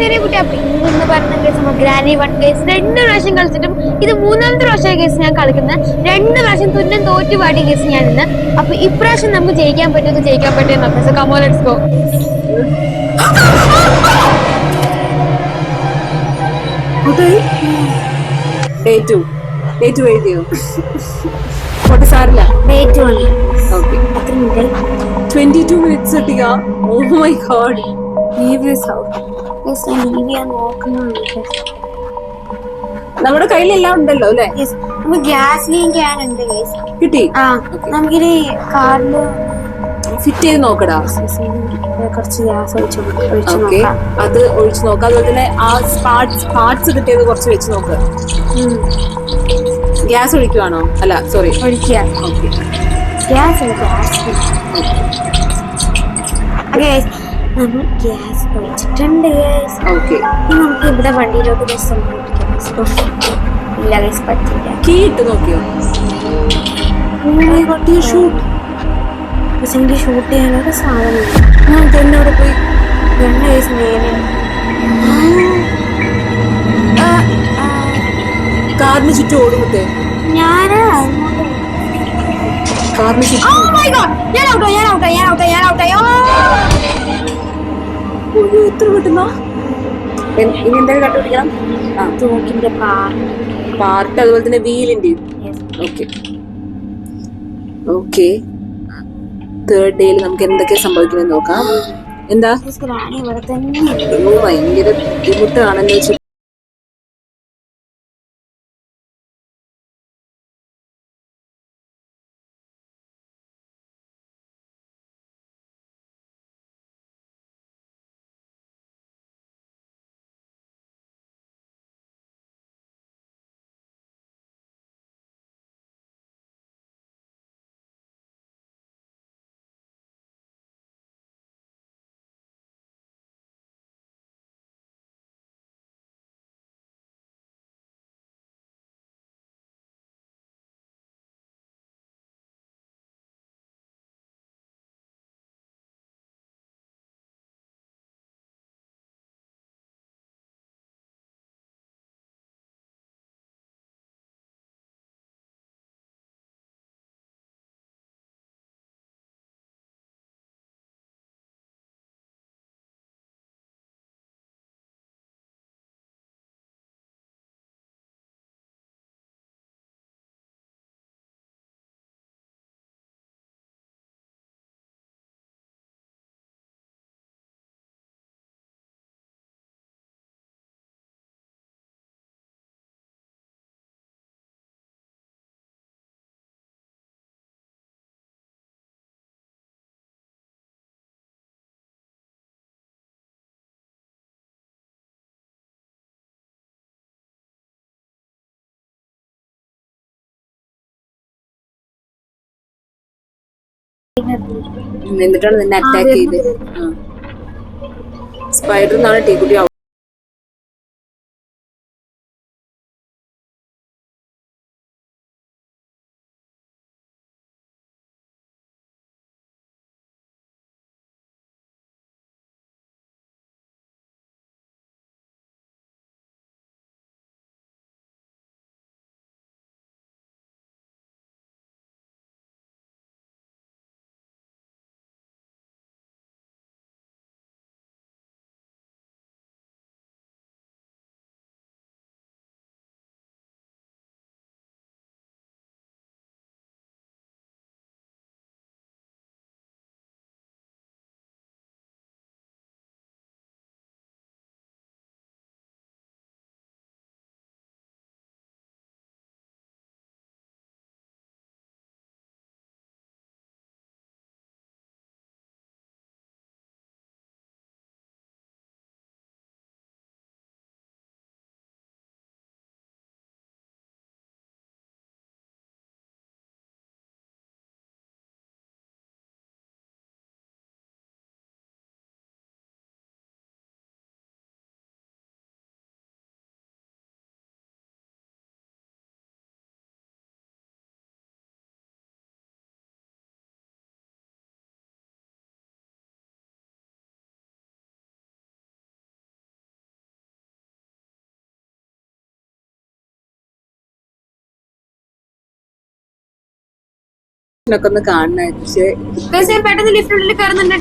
ചെറിയ കുട്ടി. അപ്പൊ ഇന്ന് പറഞ്ഞ കേസ് ഗ്രാനി വൺ കേസ് രണ്ട് പ്രാവശ്യം കളിച്ചിട്ടും ഇത് മൂന്നാമത്തെ പ്രാവശ്യം കേസ് ഞാൻ കളിക്കുന്നത് രണ്ട് പ്രാവശ്യം തുന്നം തോറ്റു പാടിയ കേസ് ഞാൻ ഇന്ന് അപ്പൊ ഇപ്രാവശ്യം നമുക്ക് ജയിക്കാൻ പറ്റുമെന്ന് ജയിക്കാൻ പറ്റുമോ നോക്കാം so come on let's go day two day two എഴുതിയോ? ഫോട്ടോ സാറില്ല. ഡേറ്റ് വൺ ഓക്കെ എത്ര മിനിറ്റ് ട്വന്റി ടു മിനിറ്റ്സ് കിട്ടിയ? Oh my god leave yes ഞാൻ ലീവ് ചെയ്യാൻ നോക്കുന്നുണ്ട്. നമ്മുടെ കയ്യിൽ എല്ലാം ഉണ്ടല്ലോ അല്ലെ? നമുക്ക് ഗ്യാസ് ക്യാൻ ഉണ്ട് ഗൈസ് കിട്ടി? ആ നമുക്കിനി ഫിറ്റ് ചെയ്ത് നോക്കടാ. കുറച്ച് ഗ്യാസ് ഒഴിച്ചു നോക്ക ഓക്കെ അത് ഒഴിച്ച് നോക്കാം. അതുപോലെ തന്നെ ആ പാർട്സ് പാർട്സ് കിട്ടിയത് കുറച്ച് വെച്ച് നോക്ക. ഗ്യാസ് ഒഴിക്കുവാണോ? അല്ല സോറി ഒഴിക്കുക. ഓക്കെ ഗ്യാസ് ഗ്യാസ് നമ്മൾ ഗ്യാസ് ഒഴിച്ചിട്ടുണ്ട് ഓക്കെ നമുക്ക് ഇവിടെ വണ്ടിയിലോട്ട് ബസ് ഇല്ല ഗൈസ് പറ്റില്ല കീ ഇട്ട് നോക്കിയോ? ഷൂട്ട് എനിക്ക് ഷൂട്ട് ചെയ്യാനൊരു സാധനമില്ല. ഞാൻ തന്നെ അവിടെ പോയി രണ്ട് വയസ്സ് നേരെ. കാറിന് ചുറ്റും ഓടുമ്പത്തേ? ഞാൻ കാറിന് ചുറ്റും. Oh my god! ഞാൻ ഔട്ടോ ഞാൻ ഔട്ടോ ഞാൻ ഔട്ടോ ഞാൻ ഔട്ടോ അയ്യോ, എത്ര കിട്ടുന്ന ഇനി എന്തെങ്കിലും കണ്ടുപിടിക്കണം ആ. തോക്കിന്റെ പാർ പാർട്ട് അതുപോലെ തന്നെ വീലിന്റെ ഓക്കെ. ഓക്കെ. തേർഡ് ഡേയിൽ നമുക്ക് എന്തൊക്കെ സംഭവിക്കുമെന്ന് നോക്കാം. എന്താ? ഭയങ്കര ബുദ്ധിമുട്ടാണെന്ന് വെച്ചാൽ എന്നിട്ടാണ് നിന്നെ അറ്റാക്ക് ചെയ്ത്. സ്പൈഡർ എന്നാണ് ടീക്കുട്ടി ഒക്കെ ഒന്ന് കാണണ. പെട്ടെന്ന് ലിഫ്റ്റിനുള്ളിൽ കയറുന്നുണ്ട്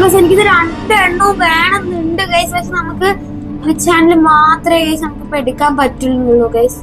ഗൈസ് എനിക്കിത് രണ്ടെണ്ണവും വേണമെന്നുണ്ട് ഗൈസ് പക്ഷെ നമുക്ക് ചാനൽ മാത്രമേ ഗൈസ് നമുക്ക് എടുക്കാൻ പറ്റുള്ളൂ ഗൈസ്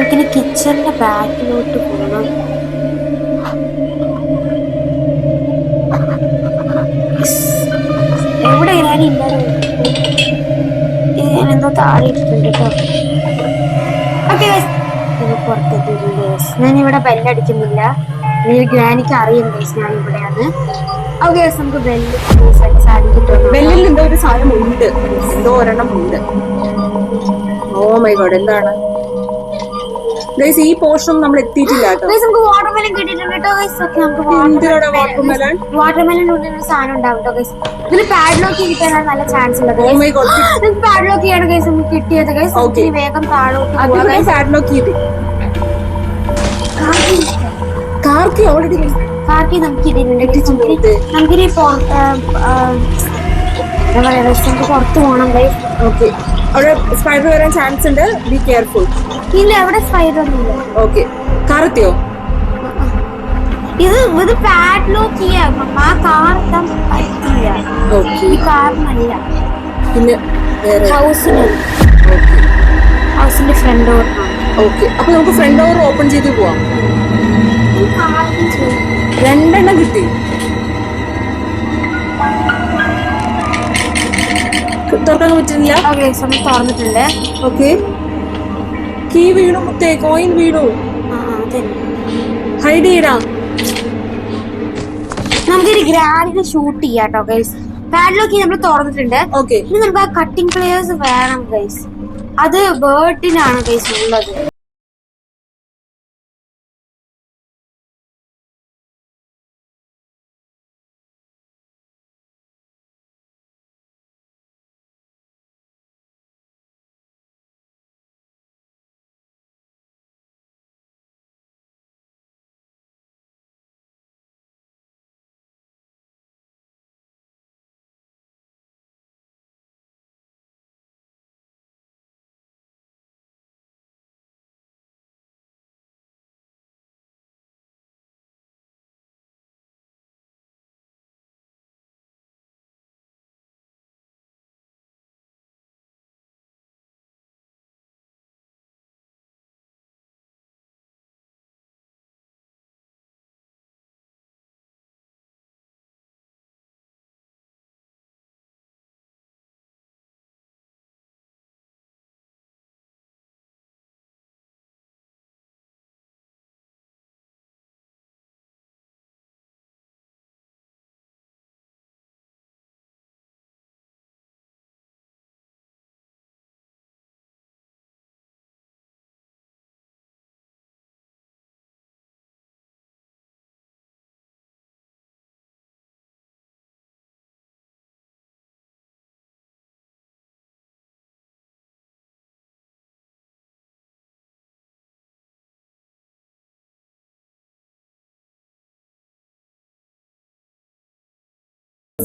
എനിക്കിനി കിച്ചണിന്റെ ബാക്കിലോട്ട് പോകണം എവിടെ ഞാൻ ഞാനെന്തോ താഴെ ഇട്ടിട്ടുണ്ട് ഞാൻ ഇവിടെ ബെല്ലടിക്കുന്നില്ല ഗ്രാനിക്ക് അറിയും ഗൈസ് ഞാൻ ഇവിടെയാണ് ഓക്കെ നമുക്ക് ബെല്ല് ബെല്ലിൽ എന്തോ ഒരു സാധനം ഉണ്ട്. എന്തോ ഒരെണ്ണം ഉണ്ട്. ഓ മൈ ഗോഡ് എന്താണ്? ഗൈസ് ഈ പോർഷൻ നമ്മൾ എത്തിയിട്ടില്ല ഗൈസ് നമുക്ക് വാട്ടർമെലൻ കിട്ടിയിട്ടുണ്ട് കേട്ടോ ഗൈസ് ഓക്കെ നമുക്ക്? വാട്ടർമെലൻ സാധനം ഉണ്ടാവും കേട്ടോ ഗൈസ് ഇതിൽ പാഡ്ലോക്ക് കിട്ടാൻ നല്ല ചാൻസ് ഗോഡ് നമുക്ക് പാഡ്ലോക്ക് ചെയ്യാണ് ഗൈസ് നമുക്ക് കിട്ടിയത് ഗൈസ് വേഗം താഴോട്ട് പോവാം അതിവിടെ guys. പാഡ്ലോക്ക് ചെയ്ത് കാർക്ക്. ഓൾറെഡി കാർക്കി നമുക്ക് ഇതിനുണ്ട് എത്തിച്ചിട്ടുണ്ട്. നമുക്കിനി എന്താ പുറത്ത് പോകണം ഗൈസ് ഓക്കെ അവിടെ സ്പൈഡർ വരാൻ ചാൻസ് ഉണ്ട്. ബി കെയർഫുൾ ഇല്ല അവിടെ സ്പൈഡർ ഒന്നുമില്ല. ഓക്കെ കറുത്തിയോ ഇത് ഇത് പാഡ്ലോക്ക് ചെയ്യാം. ആ കാർ എത്താൻ പറ്റില്ല. ഈ കാറിനല്ല പിന്നെ ഹൗസിന് ഹൗസിന്റെ ഫ്രണ്ട് ഡോർ ഓക്കെ അപ്പൊ നമുക്ക് ഫ്രണ്ട് ഡോർ ഓപ്പൺ ചെയ്ത് പോവാം. രണ്ടെണ്ണം കിട്ടി. തുറക്കാൻ പറ്റുന്നില്ല? ഓക്കെ സമയം തുറന്നിട്ടുണ്ട്. ഓക്കെ. കീ വീണു മുത്തേ കോയിൻ വീണു. ഹൈഡ് ചെയ്യടാ. നമുക്കൊരു ഗ്രാൻഡ് ഷൂട്ട് ചെയ്യാം കേട്ടോ ഗൈസ് പാഡിലൊക്കെ നമ്മൾ തുറന്നിട്ടുണ്ട്. ഓക്കെ. ഇനി നമുക്ക് ആ കട്ടിംഗ് പ്ലേയേഴ്സ് വേണം ഗൈസ് അത് ബേർട്ടിനാണ് ഗൈസ് ഉള്ളത്.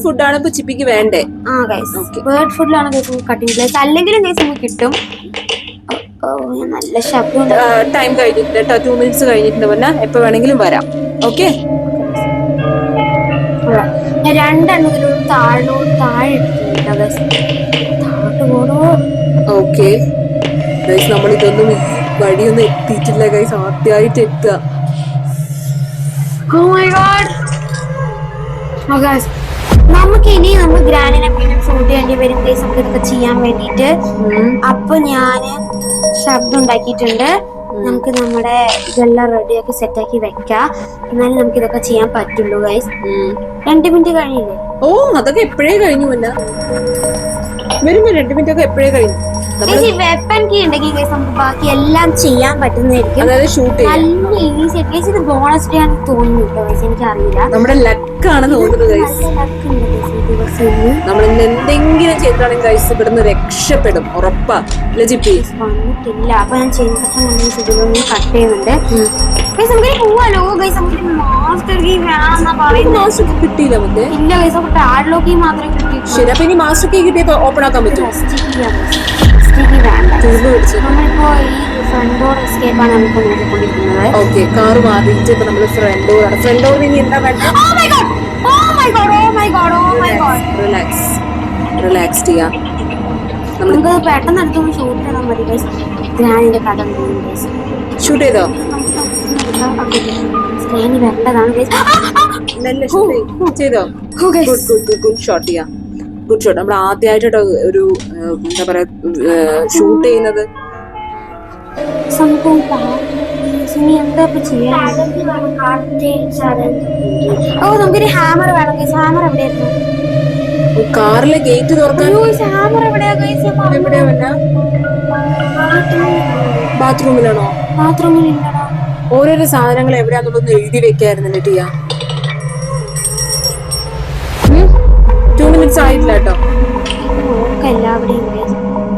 ഫുഡാണ് ഇപ്പൊ ചിപ്പിക്ക് വേണ്ടേ? ആ ഗൈസ്. ബേർഡ് ഫുഡിലാണ് ഗൈസ് കട്ടിംഗ് പ്ലേസ് അല്ലെങ്കിലും ഗൈസ് നമുക്ക് കിട്ടും. നല്ല ശബ്ദം. ടൈം കഴിഞ്ഞിട്ടുണ്ട് കേട്ടോ ടു മിനിറ്റ്സ് കഴിഞ്ഞിട്ടുണ്ട് പറഞ്ഞാൽ എപ്പോ വേണമെങ്കിലും വരാം. ഓക്കെ താഴോട്ട് താഴെ താഴോട്ട് ഗൈസ് നമ്മൾ ഇതൊന്നും വഴിയൊന്നും എത്തിയിട്ടില്ല ഗൈസ് ആദ്യമായിട്ട് എത്തുക. Oh my god oh guys നമുക്ക് ഇനി നമ്മൾ ഗ്രാൻഡിനെ വീണ്ടും ഷൂട്ട് ചെയ്യേണ്ടി വരും പ്ലീസ് നമുക്ക് ഇതൊക്കെ ചെയ്യാൻ വേണ്ടിട്ട്. അപ്പൊ ഞാൻ ശബ്ദം ഉണ്ടാക്കിയിട്ടുണ്ട്. നമുക്ക് നമ്മുടെ ഇതെല്ലാം റെഡിയാക്കി സെറ്റാക്കി വെക്കാം. എന്നാലും നമുക്ക് ഇതൊക്കെ ചെയ്യാൻ പറ്റുള്ളൂ ഗൈസ്. രണ്ട് മിനിറ്റ് കഴിഞ്ഞില്ലേ? ഓ അതൊക്കെ എപ്പോഴേ കഴിഞ്ഞു വരുമ്പോ രണ്ട് മിനിറ്റ് ഒക്കെ എപ്പോഴേ ഗൈസ് ഈ വെപ്പൻ കീ ഉണ്ടെങ്കിൽ ഗൈസ് നമുക്ക് ബാക്കി എല്ലാം ചെയ്യാൻ പറ്റുന്നതായിരിക്കും. അതായത് ഷൂട്ട് ചെയ്യാം നല്ല ഈസി ഗൈസ് ഇത് ബോണസ് ഡേ ആണെന്ന് തോന്നുന്നു കേട്ടോ ഗൈസ് എനിക്ക് അറിയില്ല നമ്മുടെ ലക്കാണ് തോന്നുന്നത് ഗൈസ് നമ്മൾ ഇന്ന് എന്തെങ്കിലും ചെയ്തിട്ടാണെങ്കിൽ ഗൈസ് ഇവിടുന്ന് രക്ഷപ്പെടും ഉറപ്പാ. അല്ലേ ജിപ്പി? വന്നിട്ടില്ല. അപ്പൊ ഞാൻ ചെയ്തിട്ട് കട്ട് ചെയ്യുന്നുണ്ട്. ഗൈസ് നമുക്ക് പോവാലോ? ഗൈസ് നമുക്ക് മാസ്റ്റർ കീ വേണമെന്നാ പറയുന്നത് മാസ്റ്റർ കിട്ടിയില്ല നമുക്ക് ഇല്ല ഗൈസ് നമുക്ക് പാഡ്ലോക്ക് കീ മാത്രമേ കിട്ടിയിട്ടുള്ളൂ. ശരി അപ്പൊ ഇനി മാസ്റ്റർ കീ കിട്ടിയത് ഓപ്പൺ ആക്കാൻ പറ്റും റെസ്റ്റ് കീ റെസ്റ്റ് കീ വേണ്ട. ട്യൂബ് പിടിച്ച് നമ്മളിപ്പോ ഈ ഫ്രണ്ട് ഡോർ എസ്കേപ്പ് ആണ് നമുക്ക് നോക്കിക്കൊണ്ടിരിക്കുന്നത്. ഓക്കെ കാറ് മാറിയിട്ട് ഇപ്പൊ നമ്മൾ ഫ്രണ്ട് ഡോറാണ് ഫ്രണ്ട് ഡോർ ഇനി എന്താ വേണ്ട? Oh my god! Oh my god! Oh my god! Oh my god! Relax relax ചെയ്യാം നമ്മൾ നമുക്ക് പെട്ടെന്ന് അടുത്തൊന്ന് ഷൂട്ട് ചെയ്താൽ മതി ഗൈസ് ഗൈസ് ഷൂട്ട് ചെയ്തോ? നല്ല ഷൂട്ട് ചെയ്തോ? ഗുഡ് ഗുഡ് ഗുഡ് ഷോട്ട് ചെയ്യാം ഗുഡ് ഷോട്ട് നമ്മൾ ആദ്യമായിട്ടോ ഒരു എന്താ പറയാ ഷൂട്ട് ചെയ്യുന്നത്. സംഭവം ഇനി എന്താ ഇപ്പൊ ചെയ്യാൻ ഓ നമുക്കൊരു ഹാമർ വേണം ഗൈസ് ഹാമർ എവിടെയായിരുന്നു? കാറിലെ ഗേറ്റ് തുറക്കാൻ. ഹാമർ എവിടെയാ എവിടെയാ ബാത്റൂമിലാണോ ബാത്റൂമിൽ ഇല്ലടാ ഓരോരോ സാധനങ്ങൾ എവിടെയാന്നുള്ളതൊന്ന് എഴുതി വെക്കായിരുന്നല്ലേ ടിയ. ടു മിനിറ്റ്സ് ആയിട്ടില്ല കേട്ടോ.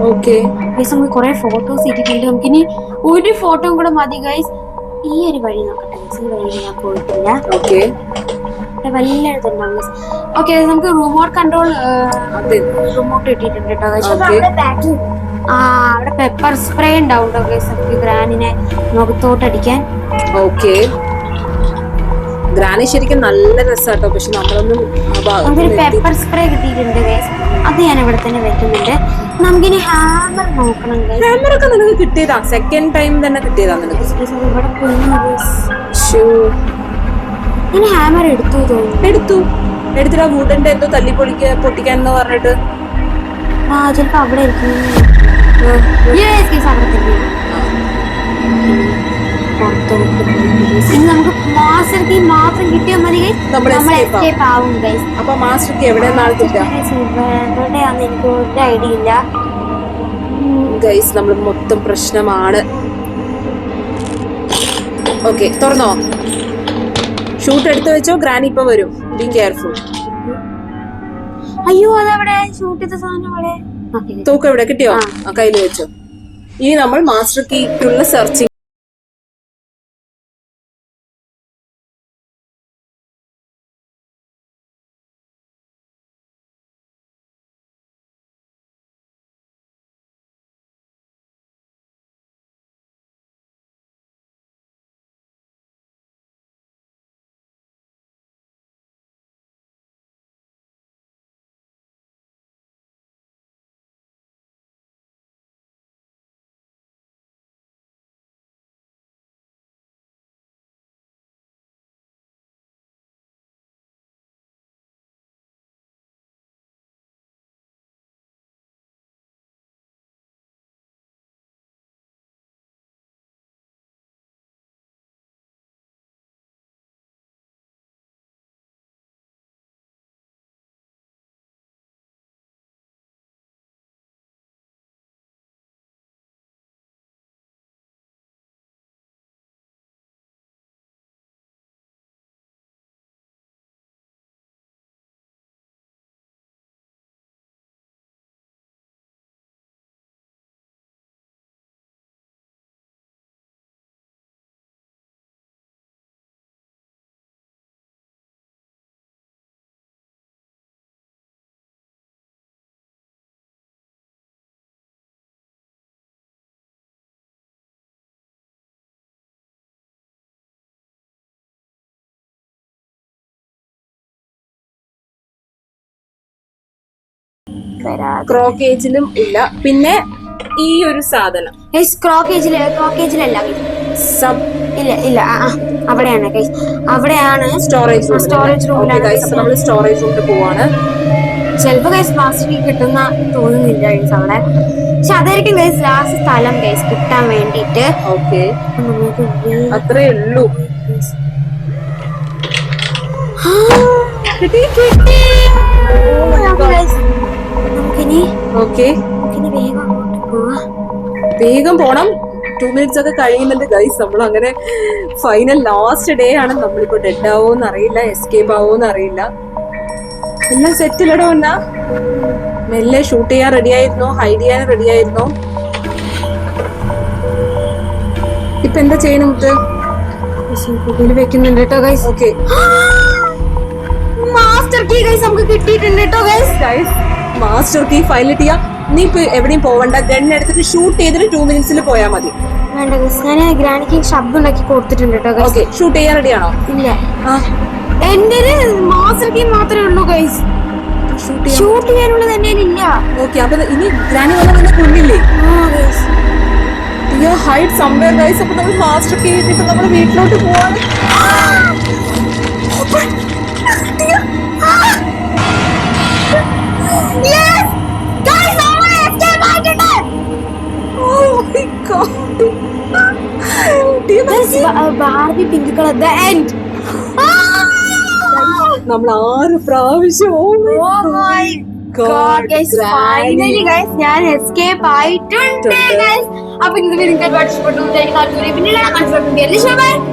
ഓക്കെ നമുക്ക് കുറെ ഫോട്ടോസ് ഇട്ടിട്ടുണ്ട്. നമുക്കിനി ഒരു ഫോട്ടോയും കൂടെ മതി ഗൈസ് ഈ ഒരു വഴി നോക്കട്ടെ ഗൈസ് ഈ വഴി ഞാൻ പോയിട്ടില്ല. ഓക്കെ ഇവിടെ വലിയ ഇതുണ്ടാവും ഗൈസ് ഓക്കെ നമുക്ക് റിമോട്ട് കൺട്രോൾ റിമോട്ട് കിട്ടിയിട്ടുണ്ട് കേട്ടോ. ആ അവിടെ പെപ്പർ സ്പ്രേ ഉണ്ടാവും നമുക്ക് ഗ്രാനിനെ മുഖത്തോട്ടടിക്കാൻ. ഓക്കെ. ഗ്രാനി ശരിക്കും നല്ല രസാട്ടോ. പക്ഷെ നമ്മളൊന്നും നമുക്കൊരു പെപ്പർ സ്പ്രേ കിട്ടിയിട്ടുണ്ട് അത് ഞാൻ ഇവിടെ തന്നെ വെക്കുന്നുണ്ട്. നമുക്കിനി ഹാമർ നോക്കണം ഹാമർ ഒക്കെ നിനക്ക് കിട്ടിയതാ? സെക്കൻഡ് ടൈം തന്നെ കിട്ടിയതാ നിനക്ക്. ഞാൻ ഹാമർ എടുത്തു തോന്നുന്നു. എടുത്തു. എടുത്തിട്ട് ആ വുഡന്റെ എന്തോ തല്ലി പൊളിക്ക പൊട്ടിക്കാൻ എന്ന് പറഞ്ഞിട്ട്. ആ ചിലപ്പോ അവിടെ ഇരിക്കും ഇനി നമുക്ക് മാസ്റ്റർ കീ മാത്രം കിട്ടിയാൽ മതി നമ്മൾ escape ആവും. guys. അപ്പൊ മാസ്റ്റർക്ക് എവിടെ നിന്നാണ് കിട്ടുക? എവിടെയാന്ന് എനിക്ക് ഒരു ഐഡിയ ഇല്ല. ഗൈസ് നമ്മൾ മൊത്തം പ്രശ്നമാണ്. ഓക്കെ തുറന്നോ? ഷൂട്ട് എടുത്തു വെച്ചോ? ഗ്രാനി ഇപ്പൊ വരും. ബി കെയർഫുൾ അയ്യോ അതെവിടെ. ഷൂട്ട് ചെയ്ത സാധനം അവിടെ. തൂക്കം എവിടെ? കിട്ടിയോ? കയ്യിൽ വെച്ചോ. ഇനി നമ്മൾ മാസ്റ്റർ കീക്കുള്ള സെർച്ചിങ് ക്രോക്കേജിലും ഇല്ല. പിന്നെ ഈ ഒരു സാധനം. Guys, ക്രോക്കേജിൽ ക്രോക്കേജിലല്ല guys. സബ് ഇല്ല ഇല്ല അവിടെയാണ്. അവിടെയാണ് സ്റ്റോറേജ് റൂം സ്റ്റോറേജ് room ലാണ് ഗൈസ് അപ്പൊ നമ്മൾ സ്റ്റോറേജ് റൂമിൽ പോവാണ്. ചിലപ്പോ ഗൈസ് പ്ലാസ്റ്റിക് കിട്ടുന്ന തോന്നുന്നില്ല ഗൈസ് അവിടെ. പക്ഷെ അതായിരിക്കും ഗൈസ് ലാസ്റ്റ് സ്ഥലം ഗൈസ് കിട്ടാൻ വേണ്ടിട്ട് ഓക്കെ അത്രേ ഉള്ളൂ. കിട്ടി, കിട്ടി. ഓക്കെ നമുക്കിനി വേഗം അങ്ങോട്ട് പോവാം. വേഗം പോണം. ടു മിനിറ്റ്സ് ഒക്കെ കഴിയുന്നുണ്ട് ഗൈസ് നമ്മൾ അങ്ങനെ ഫൈനൽ ലാസ്റ്റ് ഡേ ആണ്. നമ്മളിപ്പോ ഡെഡ് ആവോന്ന് അറിയില്ല എസ്കേപ്പ് ആവോന്ന് അറിയില്ല. എല്ലാം സെറ്റിലടോ എന്നാ? മെല്ലെ ഷൂട്ട് ചെയ്യാൻ റെഡി ആയിരുന്നോ? ഹൈഡ് ചെയ്യാൻ റെഡി ആയിരുന്നോ? ഇപ്പൊ എന്താ ചെയ്യണം ഇത് വെക്കുന്നുണ്ട് കേട്ടോ guys okay master key guys നമുക്ക് കിട്ടിയിട്ടുണ്ട് കേട്ടോ guys guys master key final ചെയ്യാം നീ ഇപ്പൊ എവിടെയും പോവണ്ട. ഗൺ എടുത്തിട്ട് ഷൂട്ട് ചെയ്തിട്ട് ടു മിനിറ്റ്സിൽ പോയാൽ മതി. വേണ്ട ഗൈസ് ഞാൻ ഗ്രാനിക്ക് ശബ്ദം ഉണ്ടാക്കി കൊടുത്തിട്ടുണ്ട് കേട്ടോ ഓക്കെ ഷൂട്ട് ചെയ്യാൻ റെഡി ആണോ? ഇല്ല. എന്റെ മാസ്റ്റർ കീ മാത്രമേ ഉള്ളൂ ഗൈസ് ഷൂട്ട് ചെയ്യാം ഷൂട്ട് ചെയ്യാനുള്ളത് എന്റെ ഇല്ല. ഓക്കെ അപ്പൊ ഇനി ഗ്രാനി വന്ന നിന്റെ കുഞ്ഞില്ലേ യു ഹൈഡ് സംവെയർ ഗൈസ് അപ്പൊ നമ്മൾ മാസ്റ്റർ കീ ഇപ്പൊ നമ്മൾ വീട്ടിലോട്ട് പോവാണ്. Oh Barbie pink colour the end നമ്മൾ ആറ് പ്രാവശ്യം. Oh my Oh finally, guys, ഞാൻ എസ്കേപ്പ് ആയിട്ടുണ്ട് guys. അപ്പൊ ഇന്ന് നിങ്ങൾക്ക് ഒരുപാട് ഇഷ്ടപ്പെട്ടു പിന്നീട് മനസ്സിലാക്കുന്നത്